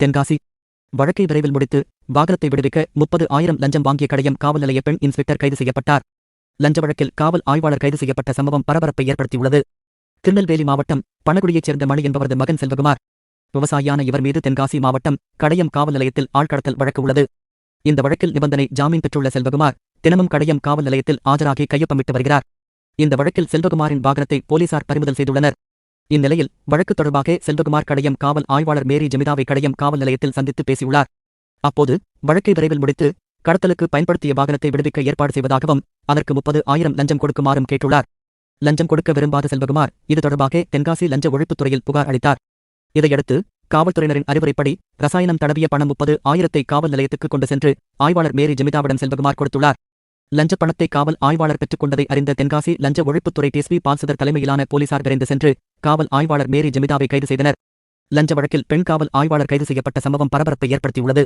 தென்காசி. வழக்கை விரைவில் முடித்து வாகனத்தை விடுவிக்க முப்பது ஆயிரம் லஞ்சம் வாங்கிய கடையம் காவல் நிலைய பெண் இன்ஸ்பெக்டர் கைது செய்யப்பட்டார். லஞ்ச வழக்கில் காவல் ஆய்வாளர் கைது செய்யப்பட்ட சம்பவம் பரபரப்பை ஏற்படுத்தியுள்ளது. திருநெல்வேலி மாவட்டம் பணகுடியைச் சேர்ந்த மணி என்பவரது மகன் செல்வகுமார். விவசாயியான இவர் மீது தென்காசி மாவட்டம் கடையம் காவல் நிலையத்தில் ஆள்கடத்தல் வழக்கு உள்ளது. இந்த வழக்கில் நிபந்தனை ஜாமீன் பெற்றுள்ள செல்வகுமார் தினமும் கடையம் காவல் நிலையத்தில் ஆஜராகி கையொப்பமிட்டு வருகிறார். இந்த வழக்கில் செல்வகுமாரின் வாகனத்தை போலீசார் பறிமுதல் செய்துள்ளனர். இந்நிலையில் வழக்கு தொடர்பாக செல்வகுமார் கடையம் காவல் ஆய்வாளர் மேரி ஜெமிதாவை கடையம் காவல் நிலையத்தில் சந்தித்து பேசியுள்ளார். அப்போது வழக்கை விரைவில் முடித்து கடத்தலுக்கு பயன்படுத்திய வாகனத்தை விடுவிக்க ஏற்பாடு செய்வதாகவும் அதற்கு முப்பது ஆயிரம் லஞ்சம் கொடுக்குமாறும் கேட்டுள்ளார். லஞ்சம் கொடுக்க விரும்பாத செல்வகுமார் இது தொடர்பாக தென்காசி லஞ்ச ஒழிப்புத்துறையில் புகார் அளித்தார். இதையடுத்து காவல்துறையினரின் அறிவுரைப்படி ரசாயனம் தடவிய பணம் முப்பது ஆயிரத்தை காவல் நிலையத்துக்கு கொண்டு சென்று ஆய்வாளர் மேரி ஜெமிதாவிடம் செல்வகுமார் கொடுத்துள்ளார். லஞ்ச பணத்தை காவல் ஆய்வாளர் பெற்றுக்கொண்டதை அறிந்த தென்காசி லஞ்ச ஒழிப்புத்துறை டிஎஸ்பி பால்சதர் தலைமையிலான போலீசார் விரைந்து சென்று காவல் ஆய்வாளர் மேரி ஜெமிதாவை கைது செய்தனர். லஞ்ச வழக்கில் பெண் காவல் ஆய்வாளர் கைது செய்யப்பட்ட சம்பவம் பரபரப்பை ஏற்படுத்தியுள்ளது.